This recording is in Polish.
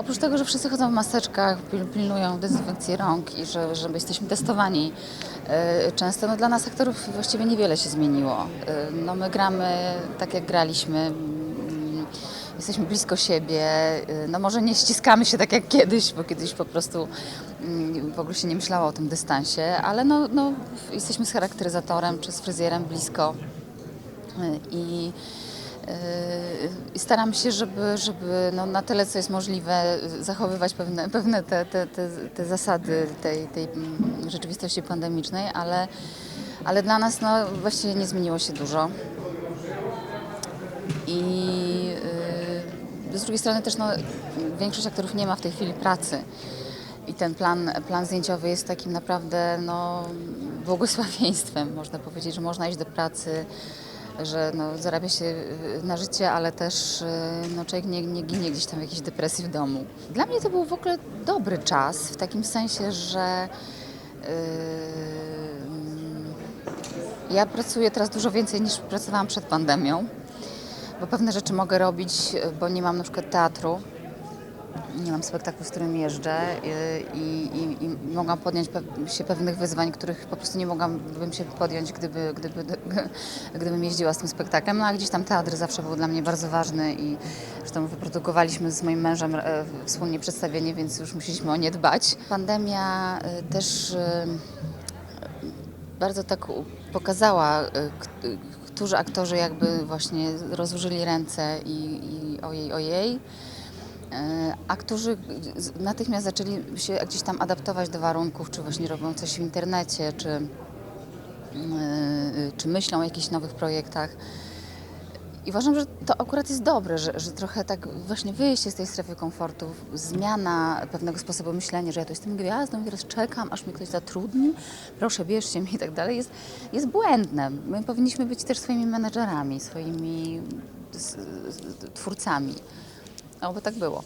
Oprócz tego, że wszyscy chodzą w maseczkach, pil- pilnują dezynfekcji rąk i że, że my jesteśmy testowani e, często, no dla nas aktorów właściwie niewiele się zmieniło. E, No my gramy tak jak graliśmy, mm, jesteśmy blisko siebie, e, no może nie ściskamy się tak jak kiedyś, bo kiedyś po prostu mm, w ogóle się nie myślało o tym dystansie, ale no, no jesteśmy z charakteryzatorem czy z fryzjerem blisko i i staramy się, żeby, żeby no, na tyle, co jest możliwe, zachowywać pewne, pewne te, te, te, te zasady tej, tej mm, rzeczywistości pandemicznej, ale, ale dla nas no, właściwie nie zmieniło się dużo. I y, z drugiej strony też no, większość aktorów nie ma w tej chwili pracy. I ten plan, plan zdjęciowy jest takim naprawdę no, błogosławieństwem. Można powiedzieć, że można iść do pracy, że no, zarabia się y, na życie, ale też y, no, człowiek nie, nie ginie gdzieś tam w jakiejś depresji w domu. Dla mnie to był w ogóle dobry czas, w takim sensie, że y, ja pracuję teraz dużo więcej niż pracowałam przed pandemią, bo pewne rzeczy mogę robić, bo nie mam na przykład teatru. Nie mam spektaklu, z którym jeżdżę y, i, i, i mogłam podjąć się pewnych wyzwań, których po prostu nie mogłabym się podjąć, gdyby, gdyby, gdybym jeździła z tym spektaklem. No a gdzieś tam teatr zawsze był dla mnie bardzo ważny i zresztą wyprodukowaliśmy z moim mężem e, wspólnie przedstawienie, więc już musieliśmy o nie dbać. Pandemia y, też y, bardzo tak pokazała, którzy aktorzy jakby właśnie rozłożyli ręce i, i ojej, ojej. E, A którzy natychmiast zaczęli się gdzieś tam adaptować do warunków, czy właśnie robią coś w internecie, czy, e, czy myślą o jakichś nowych projektach. I uważam, że to akurat jest dobre, że, że trochę tak właśnie wyjście z tej strefy komfortu, zmiana pewnego sposobu myślenia, że ja tu jestem gwiazdą i teraz czekam, aż mnie ktoś zatrudni, proszę bierzcie mnie i tak dalej, jest, jest błędne. My powinniśmy być też swoimi menedżerami, swoimi twórcami. Oby tak było.